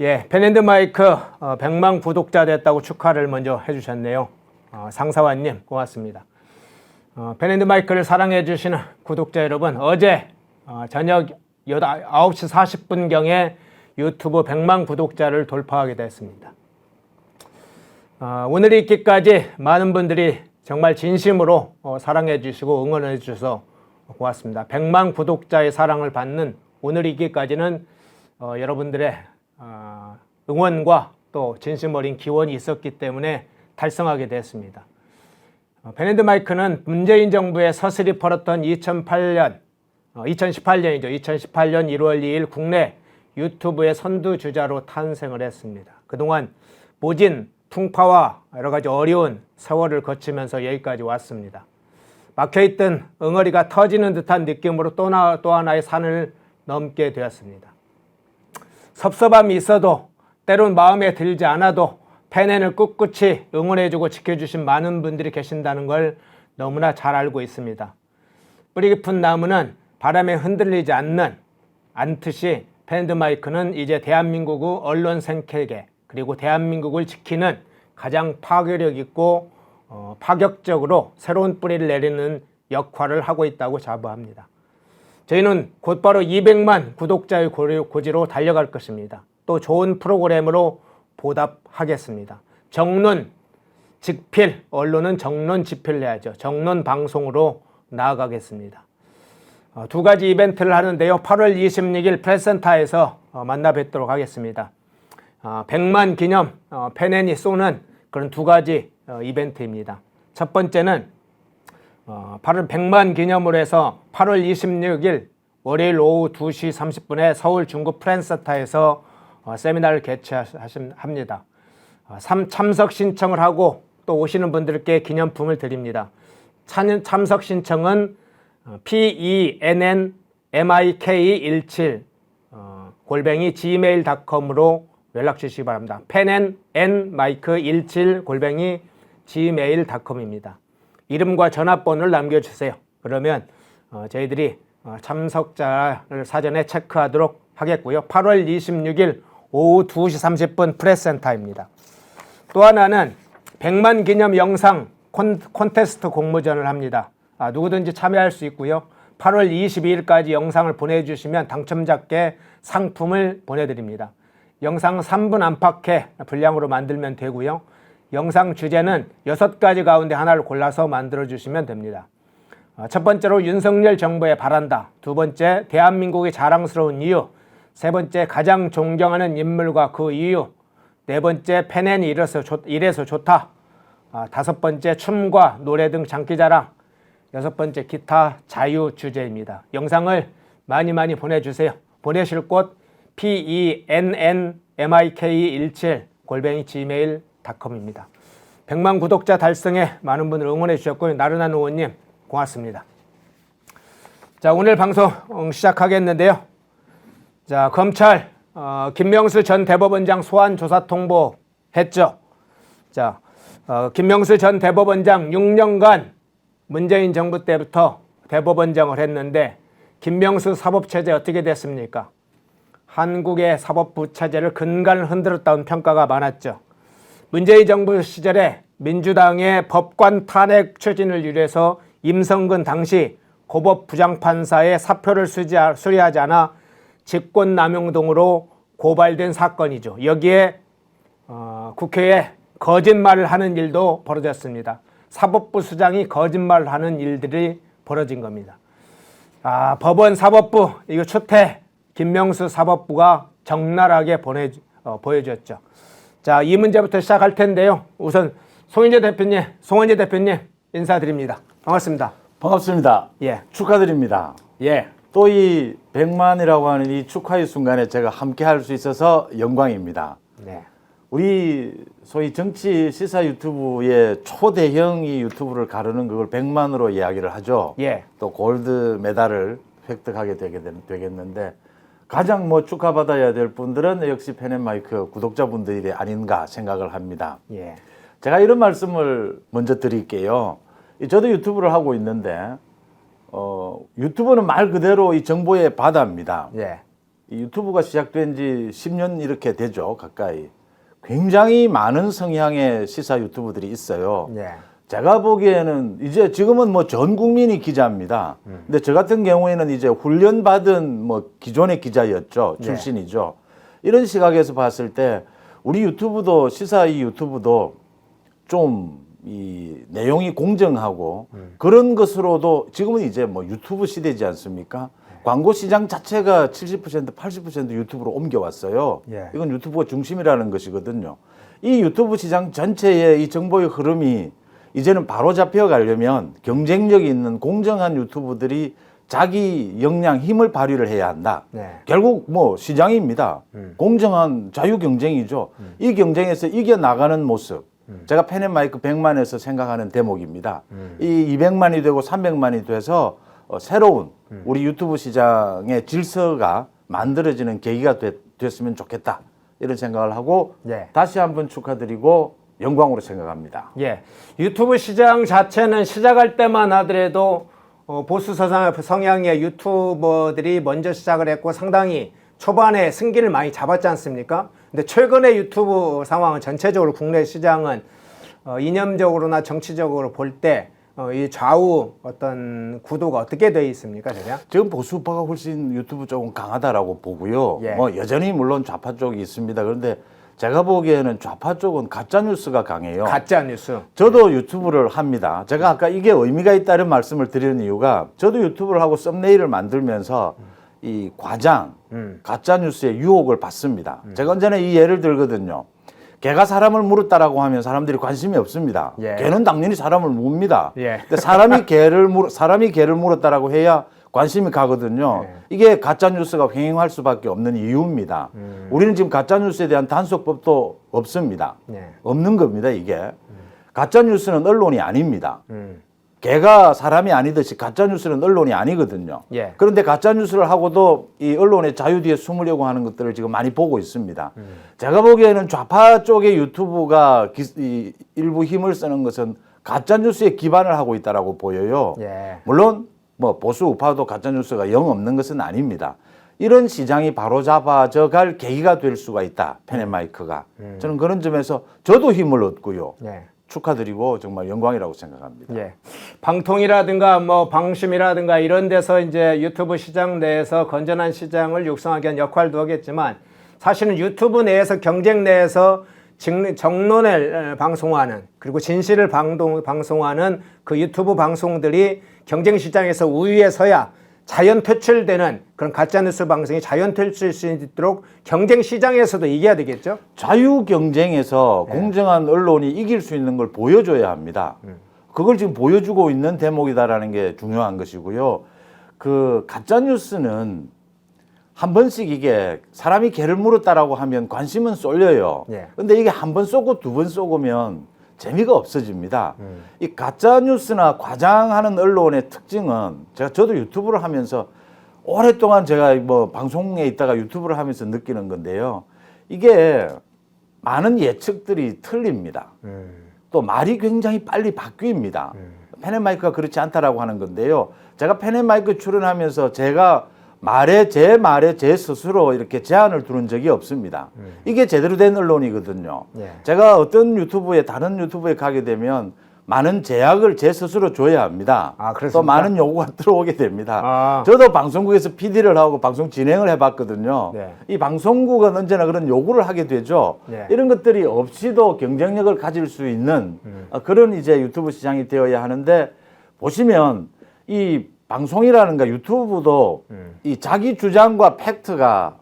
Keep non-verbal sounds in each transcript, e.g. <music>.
예, 펜앤드 마이크 어, 100만 구독자 됐다고 축하를 먼저 해주셨네요. 어, 상사관님 고맙습니다. 어, 펜앤드 마이크를 사랑해 주시는 구독자 여러분, 어제 어, 저녁 9시 40분경에 유튜브 100만 구독자를 돌파하게 됐습니다. 어, 오늘 있기까지 많은 분들이 정말 진심으로 어, 사랑해 주시고 응원해 주셔서 고맙습니다. 100만 구독자의 사랑을 받는 오늘 있기까지는 어, 여러분들의 어, 응원과 또 진심 어린 기원이 있었기 때문에 달성하게 됐습니다. 어, 베네드 마이크는 문재인 정부의 서슬이 벌었던 2008년, 어, 2018년이죠. 2018년 1월 2일 국내 유튜브의 선두주자로 탄생을 했습니다. 그동안 모진 풍파와 여러 가지 어려운 세월을 거치면서 여기까지 왔습니다. 막혀있던 응어리가 터지는 듯한 느낌으로 또, 나, 또 하나의 산을 넘게 되었습니다. 섭섭함이 있어도 때론 마음에 들지 않아도 팬앤을 꿋꿋이 응원해주고 지켜주신 많은 분들이 계신다는 걸 너무나 잘 알고 있습니다. 뿌리 깊은 나무는 바람에 흔들리지 않는 않듯이 팬드마이크는 이제 대한민국의 언론 생태계 그리고 대한민국을 지키는 가장 파괴력 있고 어, 파격적으로 새로운 뿌리를 내리는 역할을 하고 있다고 자부합니다. 저희는 곧바로 200만 구독자의 고지로 달려갈 것입니다. 또 좋은 프로그램으로 보답하겠습니다. 정론, 직필, 언론은 정론 집필을 해야죠. 정론 방송으로 나아가겠습니다. 어, 두 가지 이벤트를 하는데요. 8월 26일 프레센터에서 어, 만나 뵙도록 하겠습니다. 어, 100만 기념 어, 팬앤이 쏘는 그런 두 가지 어, 이벤트입니다. 첫 번째는 어, 8월 100만 기념으로 해서 8월 26일 월요일 오후 2시 30분에 서울 중구 프랜스타에서 어, 세미나를 개최합니다. 어, 삼- 참석 신청을 하고 또 오시는 분들께 기념품을 드립니다. 참, 참석 신청은 어, PENN MIK17 어, 골뱅이 gmail.com으로 연락 주시기 바랍니다. 펜앤 n 마이크 17 골뱅이 gmail.com입니다. 이름과 전화번호를 남겨주세요. 그러면 어, 저희들이 어, 참석자를 사전에 체크하도록 하겠고요. 8월 26일 오후 2시 30분 프레스센터입니다. 또 하나는 100만 기념 영상 콘, 콘테스트 공모전을 합니다. 아, 누구든지 참여할 수 있고요. 8월 22일까지 영상을 보내주시면 당첨자께 상품을 보내드립니다. 영상 3분 안팎의 분량으로 만들면 되고요. 영상 주제는 6가지 가운데 하나를 골라서 만들어 주시면 됩니다. 어, 첫 번째로 윤석열 정부에 바란다. 두 번째, 대한민국이 자랑스러운 이유. 세 번째, 가장 존경하는 인물과 그 이유. 네 번째, 팬앤이 이래서, 좋, 이래서 좋다. 아, 다섯 번째, 춤과 노래 등 장기자랑. 여섯 번째, 기타 자유 주제입니다. 영상을 많이 많이 보내주세요. 보내실 곳 pennmik17 골뱅이 gmail.com입니다. 100만 구독자 달성에 많은 분들 응원해 주셨고요. 나른한 의원님 고맙습니다. 자 오늘 방송 시작하겠는데요. 자 검찰 어, 김명수 전 대법원장 소환 조사 통보 했죠. 자 어, 김명수 전 대법원장 6년간 문재인 정부 때부터 대법원장을 했는데 김명수 사법체제 어떻게 됐습니까? 한국의 사법부 체제를 근간 흔들었다는 평가가 많았죠. 문재인 정부 시절에 민주당의 법관 탄핵 추진을 위해서 임성근 당시 고법 부장판사의 사표를 수리하지 않아 직권남용 등으로 고발된 사건이죠. 여기에 어, 국회에 거짓말을 하는 일도 벌어졌습니다. 사법부 수장이 거짓말을 하는 일들이 벌어진 겁니다. 아, 법원 사법부 이거 추태 김명수 사법부가 적나라하게 보내 어, 보여줬죠. 자, 이 문제부터 시작할 텐데요. 우선 송인재 대표님, 송원재 대표님 인사드립니다. 반갑습니다. 반갑습니다. 예, 축하드립니다. 예, 또 이 100만이라고 하는 이 축하의 순간에 제가 함께 할 수 있어서 영광입니다. 네, 우리 소위 정치 시사 유튜브의 초대형 이 유튜브를 가르는 그걸 100만으로 이야기를 하죠. 예, 또 골드 메달을 획득하게 되게 된- 되겠는데 가장 뭐 축하받아야 될 분들은 역시 펜앤마이크 구독자분들이 아닌가 생각을 합니다. 예, 제가 이런 말씀을 먼저 드릴게요. 이 저도 유튜브를 하고 있는데 어, 유튜브는 말 그대로 이 정보의 바다입니다. 예, 이 유튜브가 시작된 지 10년 이렇게 되죠 가까이 굉장히 많은 성향의 시사 유튜브들이 있어요. 예. 제가 보기에는 이제 지금은 뭐 전 국민이 기자입니다. 근데 저 같은 경우에는 이제 훈련 받은 뭐 기존의 기자였죠. 네. 출신이죠. 이런 시각에서 봤을 때 우리 유튜브도 시사 이 유튜브도 좀 이 내용이 공정하고 그런 것으로도 지금은 이제 뭐 유튜브 시대지 않습니까? 광고 시장 자체가 70% 80% 유튜브로 옮겨왔어요. 예. 이건 유튜브가 중심이라는 것이거든요. 이 유튜브 시장 전체의 이 정보의 흐름이 이제는 바로 잡혀 가려면 경쟁력이 있는 공정한 유튜브들이 자기 역량 힘을 발휘를 해야 한다. 네. 결국 뭐 시장입니다. 공정한 자유 경쟁이죠. 이 경쟁에서 이겨 나가는 모습. 제가 펜앤 마이크 100만에서 생각하는 대목입니다. 이 200만이 되고 300만이 돼서 어, 새로운 우리 유튜브 시장의 질서가 만들어지는 계기가 됐, 됐으면 좋겠다. 이런 생각을 하고 예. 다시 한번 축하드리고 영광으로 생각합니다. 예. 유튜브 시장 자체는 시작할 때만 하더라도 어, 보수 서상- 성향의 유튜버들이 먼저 시작을 했고 상당히 초반에 승기를 많이 잡았지 않습니까? 근데 최근의 유튜브 상황은 전체적으로 국내 시장은 어, 이념적으로나 정치적으로 볼때 어, 이 좌우 어떤 구도가 어떻게 되어 있습니까, 대략? 지금 보수파가 훨씬 유튜브 쪽은 강하다라고 보고요. 예. 뭐 여전히 물론 좌파 쪽이 있습니다. 그런데 제가 보기에는 좌파 쪽은 가짜 뉴스가 강해요. 가짜 뉴스. 저도 유튜브를 합니다. 제가 아까 이게 의미가 있다는 말씀을 드리는 이유가 저도 유튜브를 하고 썸네일을 만들면서 이 과장, 음. 가짜 뉴스의 유혹을 받습니다. 제가 언제나 이 예를 들거든요. 개가 사람을 물었다라고 하면 사람들이 관심이 없습니다. 예. 개는 당연히 사람을 묻니다. 예. 근데 사람이 <laughs> 개를 물 사람이 개를 물었다라고 해야 관심이 가거든요. 예. 이게 가짜 뉴스가 횡행할 수밖에 없는 이유입니다. 음. 우리는 지금 가짜 뉴스에 대한 단속법도 없습니다. 예. 없는 겁니다, 이게. 가짜 뉴스는 언론이 아닙니다. 음. 개가 사람이 아니듯이 가짜 뉴스는 언론이 아니거든요. 예. 그런데 가짜 뉴스를 하고도 이 언론의 자유 뒤에 숨으려고 하는 것들을 지금 많이 보고 있습니다. 음. 제가 보기에는 좌파 쪽의 유튜브가 기- 이 일부 힘을 쓰는 것은 가짜 뉴스에 기반을 하고 있다라고 보여요. 예. 물론 뭐 보수 우파도 가짜 뉴스가 영 없는 것은 아닙니다. 이런 시장이 바로 잡아져 갈 계기가 될 수가 있다. 펜앤마이크가. 저는 그런 점에서 저도 힘을 얻고요. 예. 축하드리고 정말 영광이라고 생각합니다. 예. 방통이라든가 뭐 방심이라든가 이런 데서 이제 유튜브 시장 내에서 건전한 시장을 육성하기 위한 역할도 하겠지만 사실은 유튜브 내에서 경쟁 내에서 직- 정론을 에, 방송하는 그리고 진실을 방동, 방송하는 그 유튜브 방송들이 경쟁 시장에서 우위에 서야 자연 퇴출되는 그런 가짜뉴스 방송이 자연 퇴출될 수 있도록 경쟁 시장에서도 이겨야 되겠죠? 자유 경쟁에서 예. 공정한 언론이 이길 수 있는 걸 보여줘야 합니다. 음. 그걸 지금 보여주고 있는 대목이다라는 게 중요한 것이고요. 그 가짜 뉴스는 한 번씩 이게 사람이 개를 물었다라고 하면 관심은 쏠려요. 예. 근데 이게 한 번 쏘고 두 번 쏘고면 재미가 없어집니다. 음. 이 가짜 뉴스나 과장하는 언론의 특징은 제가 저도 유튜브를 하면서 오랫동안 제가 뭐 방송에 있다가 유튜브를 하면서 느끼는 건데요. 이게 많은 예측들이 틀립니다. 또 말이 굉장히 빨리 바뀝니다. 펜앤마이크가 그렇지 않다라고 하는 건데요. 제가 펜앤마이크 출연하면서 제가 말에 제 말에 제 스스로 이렇게 제한을 두는 적이 없습니다. 이게 제대로 된 언론이거든요. 예. 제가 어떤 유튜브에 다른 유튜브에 가게 되면 많은 제약을 제 스스로 줘야 합니다. 아? 또 많은 요구가 <laughs> 들어오게 됩니다. 아. 저도 방송국에서 PD를 하고 방송 진행을 해봤거든요. 네. 이 방송국은 언제나 그런 요구를 하게 되죠. 네. 이런 것들이 없이도 경쟁력을 가질 수 있는 음. 어, 그런 이제 유튜브 시장이 되어야 하는데 보시면 이 방송이라는가 유튜브도 음. 이 자기 주장과 팩트가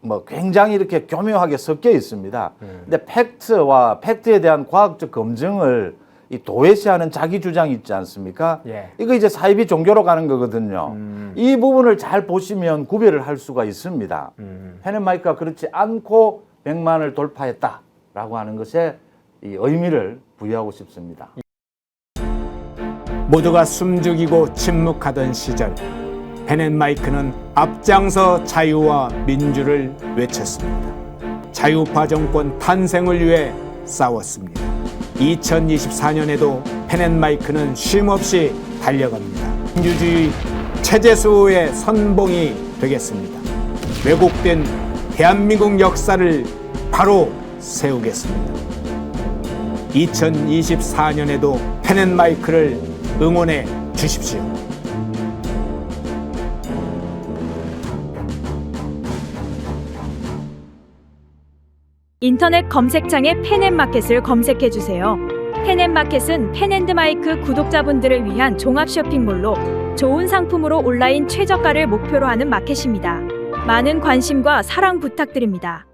뭐 굉장히 이렇게 교묘하게 섞여 있습니다. 음. 근데 팩트와 팩트에 대한 과학적 검증을 이 도외시하는 자기 주장이 있지 않습니까? 예. 이거 이제 사이비 종교로 가는 거거든요. 음. 이 부분을 잘 보시면 구별을 할 수가 있습니다. 음. 펜앤마이크가 그렇지 않고 100만을 돌파했다라고 하는 것에 이 의미를 부여하고 싶습니다. 모두가 숨죽이고 침묵하던 시절 펜앤마이크는 앞장서 자유와 민주를 외쳤습니다. 자유파 정권 탄생을 위해 싸웠습니다. 2024년에도 펜앤마이크는 쉼없이 달려갑니다. 민주주의 체제 수호의 선봉이 되겠습니다. 왜곡된 대한민국 역사를 바로 세우겠습니다. 2024년에도 펜앤마이크를 응원해 주십시오. 인터넷 검색창에 펜앤마켓을 검색해 주세요. 펜앤마켓은 펜앤드마이크 구독자분들을 위한 종합 쇼핑몰로 좋은 상품으로 온라인 최저가를 목표로 하는 마켓입니다. 많은 관심과 사랑 부탁드립니다.